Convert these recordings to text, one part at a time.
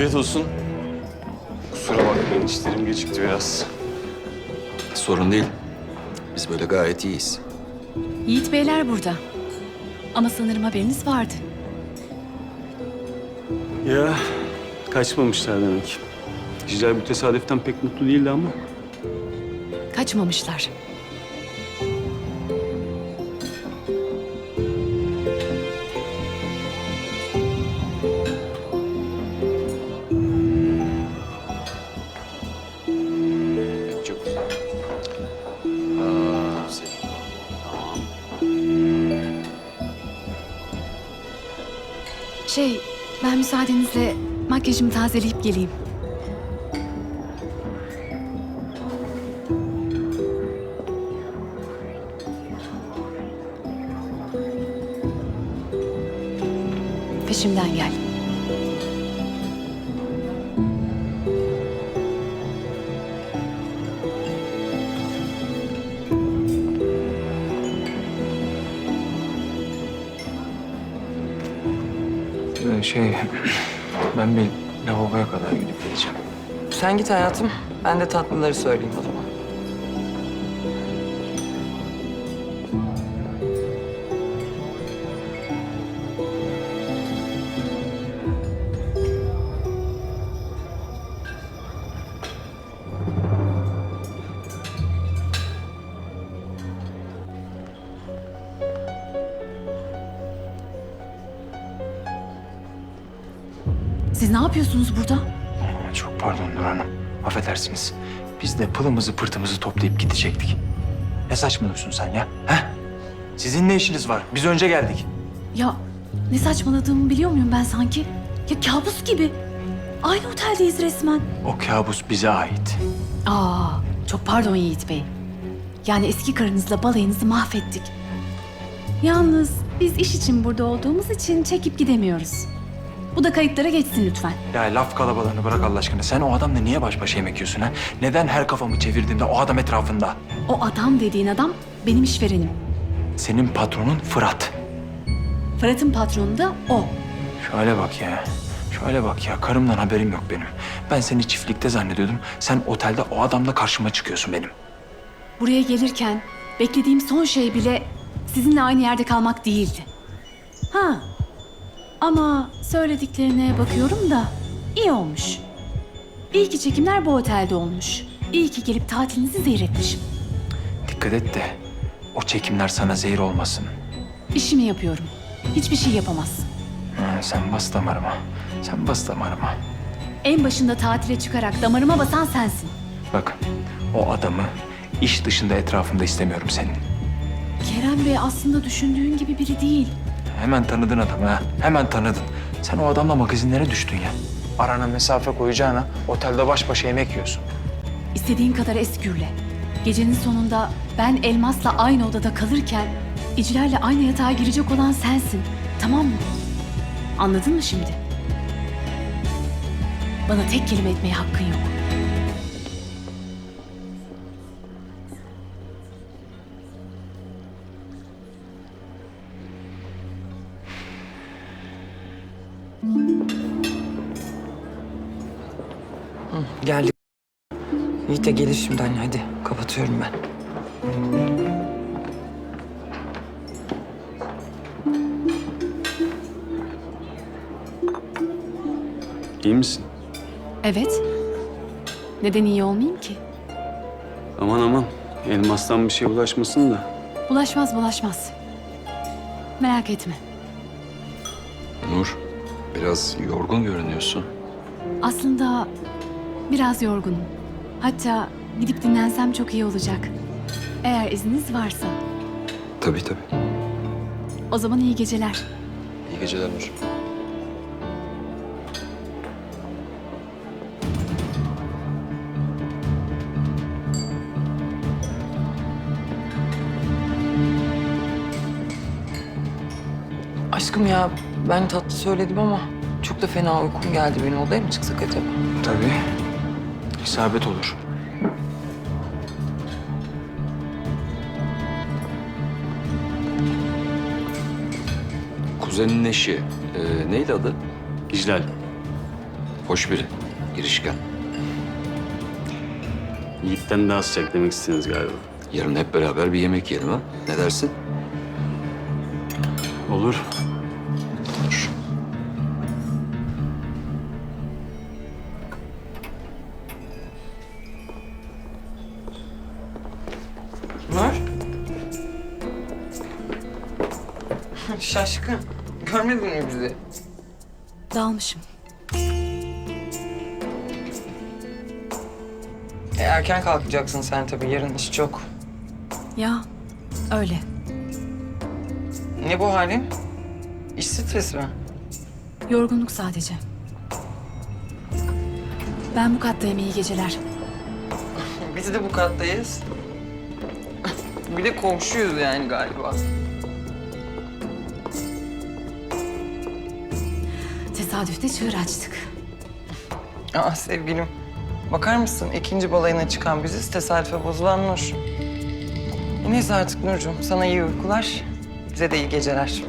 Afiyet olsun. Kusura bakmayın işlerim gecikti biraz. Sorun değil. Biz böyle gayet iyiyiz. Yiğit Beyler burada. Ama sanırım haberiniz vardı. Ya kaçmamışlar demek. Güzel bir tesadüften pek mutlu değildi ama. Kaçmamışlar. Şey, ben müsaadenizle makyajımı tazeleyip geleyim. Peşimden gel. Ee, Şey, ben bir lavaboya kadar gidip geleceğim. Sen git hayatım. Ben de tatlıları söyleyeyim o zaman. Siz ne yapıyorsunuz burada? Çok pardon Nur Hanım. Affedersiniz. Biz de pılımızı pırtımızı toplayıp gidecektik. Ne saçmalıyorsun sen ya? He? Sizin ne işiniz var? Biz önce geldik. Ya ne saçmaladığımı biliyor muyum ben sanki? Ya kabus gibi. Aynı oteldeyiz resmen. O kabus bize ait. Aa, çok pardon Yiğit Bey. Yani eski karınızla balayınızı mahvettik. Yalnız biz iş için burada olduğumuz için çekip gidemiyoruz. Bu da kayıtlara geçsin lütfen. Ya laf kalabalığını bırak Allah aşkına. Sen o adamla niye baş başa yemek yiyorsun ha? Neden her kafamı çevirdiğimde o adam etrafında? O adam dediğin adam benim işverenim. Senin patronun Fırat. Fırat'ın patronu da o. Şöyle bak ya. Şöyle bak ya. Karımdan haberim yok benim. Ben seni çiftlikte zannediyordum. Sen otelde o adamla karşıma çıkıyorsun benim. Buraya gelirken beklediğim son şey bile sizinle aynı yerde kalmak değildi. Ha. Ama söylediklerine bakıyorum da iyi olmuş. İyi ki çekimler bu otelde olmuş. İyi ki gelip tatilinizi zehir etmişim. Dikkat et de o çekimler sana zehir olmasın. İşimi yapıyorum. Hiçbir şey yapamazsın. Ha, sen bas damarıma. Sen bas damarıma. En başında tatile çıkarak damarıma basan sensin. Bak o adamı iş dışında etrafımda istemiyorum senin. Kerem Bey aslında düşündüğün gibi biri değil. Hemen tanıdın adamı ha. Hemen tanıdın. Sen o adamla magazinlere düştün ya. Arana mesafe koyacağına otelde baş başa yemek yiyorsun. İstediğin kadar eskürle. Gecenin sonunda ben Elmas'la aynı odada kalırken İciler'le aynı yatağa girecek olan sensin. Tamam mı? Anladın mı şimdi? Bana tek kelime etmeye hakkın yok. Geldik. Yiğit de gelir şimdi anne hadi. Kapatıyorum ben. İyi misin? Evet. Neden iyi olmayayım ki? Aman aman. Elmastan bir şey ulaşmasın da. Bulaşmaz bulaşmaz. Merak etme. Biraz yorgun görünüyorsun. Aslında biraz yorgunum. Hatta gidip dinlensem çok iyi olacak. Eğer izniniz varsa. Tabii tabii. O zaman iyi geceler. İyi geceler Nur. Aşkım ya ben tatlı söyledim ama çok da fena uykum geldi benim. Odaya mı çıksak acaba? Tabii. İsabet olur. Kuzenin eşi. Ee, neydi adı? İclal. Hoş biri. Girişken. Yiğit'ten daha sıcak demek istediniz galiba. Yarın hep beraber bir yemek yiyelim ha. Ne dersin? Olur. Olur. Şaşkın. Görmedin mi bizi? Dalmışım. E, erken kalkacaksın sen tabii. Yarın iş çok. Ya öyle. Ne bu halin? İş stresi mi? Yorgunluk sadece. Ben bu kattayım iyi geceler. Biz de bu kattayız. Bir de komşuyuz yani galiba. Tesadüfte çığır açtık. Aa sevgilim. Bakar mısın ikinci balayına çıkan biziz, tesadüfe bozulan Nur. Neyse artık Nurcuğum, sana iyi uykular, bize de iyi geceler.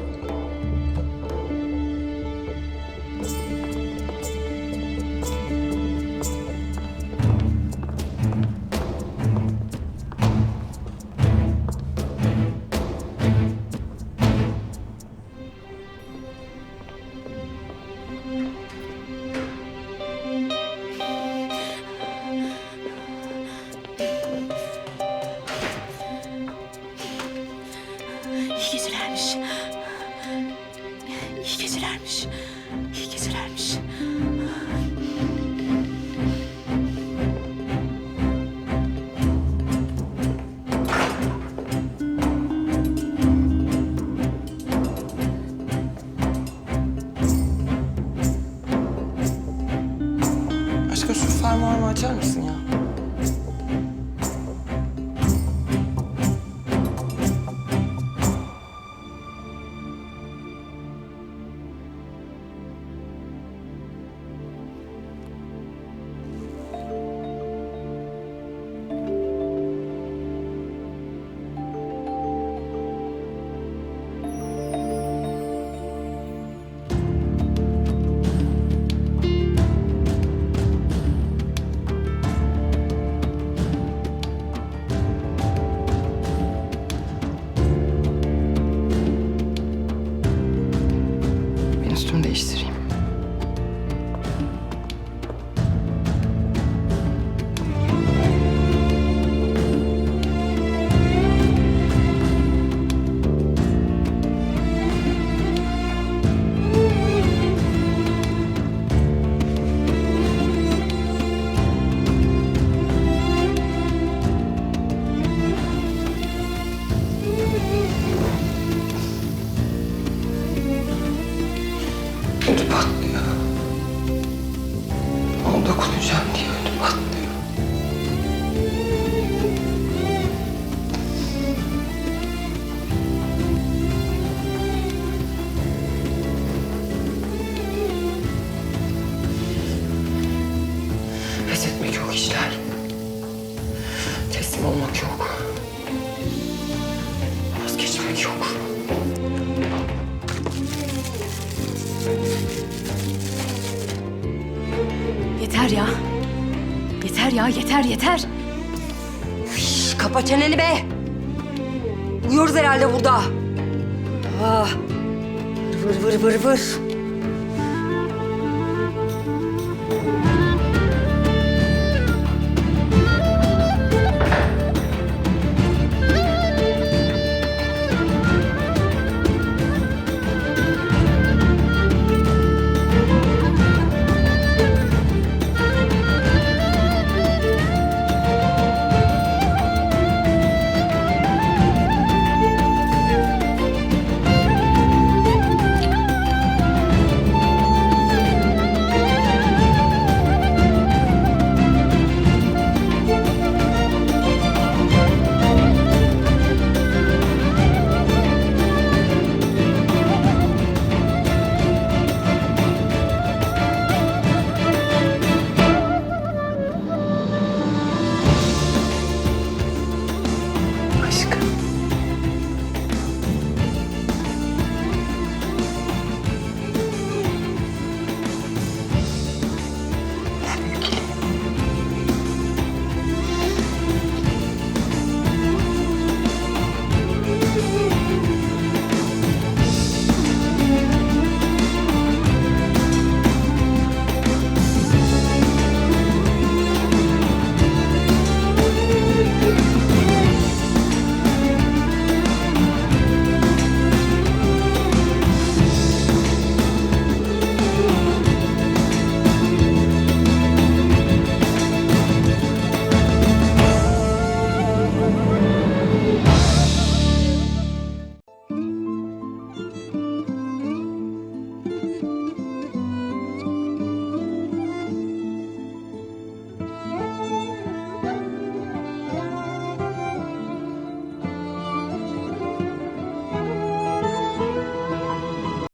Yok işler. Teslim olmak yok. Vazgeçmek yok. Yeter ya. Yeter ya yeter yeter. Şş, Kapa çeneni be. Uyuyoruz herhalde burada. Ah. Vır vır vır vır.